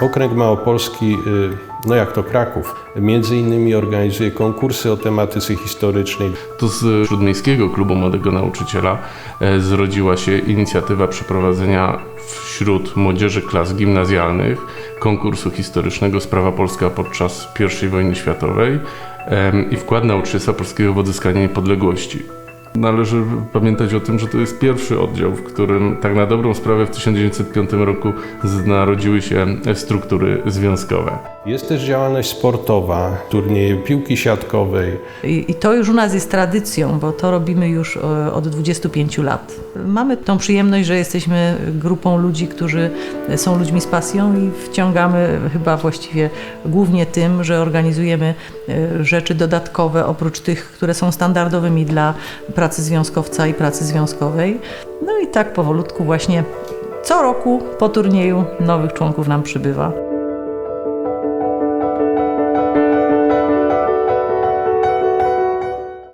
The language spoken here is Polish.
Okręg Małopolski, y, no jak to Kraków, między innymi organizuje konkursy o tematyce historycznej. To z Śródmiejskiego Klubu Młodego Nauczyciela e, zrodziła się inicjatywa przeprowadzenia wśród młodzieży klas gimnazjalnych konkursu historycznego Sprawa Polska podczas I wojny światowej i wkład nauczycielstwa polskiego w odzyskanie niepodległości. Należy pamiętać o tym, że to jest pierwszy oddział, w którym tak na dobrą sprawę w 1905 roku z- narodziły się struktury związkowe. Jest też działalność sportowa, turnieje piłki siatkowej, I, I to już u nas jest tradycją, bo to robimy już e, od 25 lat. Mamy tą przyjemność, że jesteśmy grupą ludzi, którzy są ludźmi z pasją i wciągamy chyba właściwie głównie tym, że organizujemy e, rzeczy dodatkowe oprócz tych, które są standardowymi dla pracy związkowca i pracy związkowej. No i tak powolutku właśnie co roku po turnieju nowych członków nam przybywa.